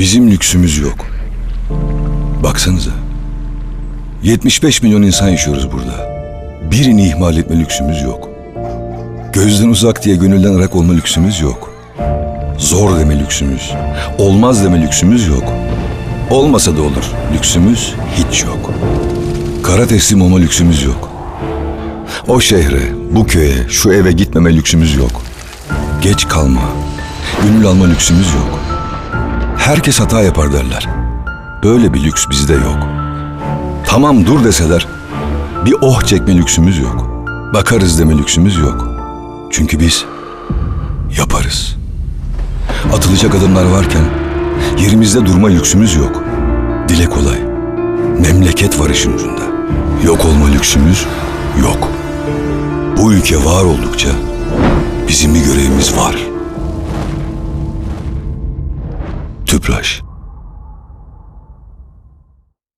Bizim lüksümüz yok. Baksanıza. 75 milyon insan yaşıyoruz burada. Birini ihmal etme lüksümüz yok. Gözden uzak diye gönülden ırak olma lüksümüz yok. Zor deme lüksümüz, olmaz deme lüksümüz yok. Olmasa da olur, lüksümüz hiç yok. Kara teslim olma lüksümüz yok. O şehre, bu köye, şu eve gitmeme lüksümüz yok. Geç kalma, gönül alma lüksümüz yok. Herkes hata yapar derler. Böyle bir lüks bizde yok. Tamam dur deseler, bir oh çekme lüksümüz yok. Bakarız deme lüksümüz yok. Çünkü biz yaparız. Atılacak adımlar varken yerimizde durma lüksümüz yok. Dile kolay. Memleket var işin ucunda. Yok olma lüksümüz yok. Bu ülke var oldukça bizim bir görevimiz var. Flush.